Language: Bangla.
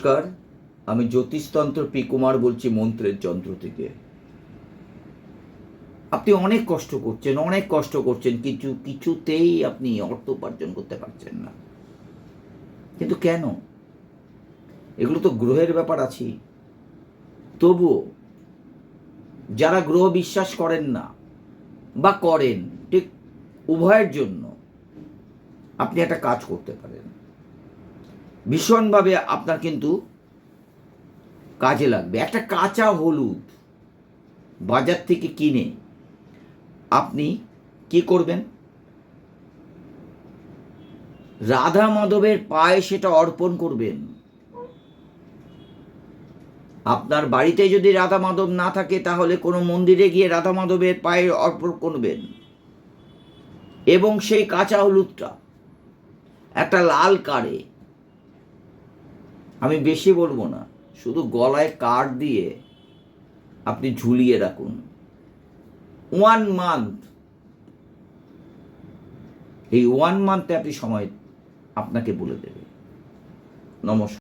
নমস্কার, আমি জ্যোতিষতন্ত্র পি কুমার বলছি মন্ত্রের যন্ত্র থেকে। আপনি অনেক কষ্ট করছেন, অনেক কষ্ট করছেন, কিছু, কিছুতেই আপনি অর্থ উপার্জন করতে পারছেন না। কিন্তু কেন? এগুলো তো গ্রহের ব্যাপার আছে। তবুও, যারা গ্রহ বিশ্বাস করেন না বা করেন, ঠিক উভয়ের জন্য আপনি একটা কাজ করতে পারেন। ভীষণভাবে আপনার কিন্তু কাজে লাগবে। একটা কাঁচা হলুদ বাজার থেকে কিনে আপনি কি করবেন? রাধা মাধবের পায়ে সেটা অর্পণ করবেন। আপনার বাড়িতে যদি রাধা মাধব না থাকে, তাহলে কোনো মন্দিরে গিয়ে রাধা মাধবের পায়ে অর্পণ করবেন। এবং সেই কাঁচা হলুদটা একটা লাল কারে আমি বেশি বলব না, শুধু গলায় কাঠ দিয়ে আপনি ঝুলিয়ে রাখুন। ওয়ান মান্থ এই ওয়ান মান্থে আপনি সময় আপনাকে বলে দেবে। নমস্কার।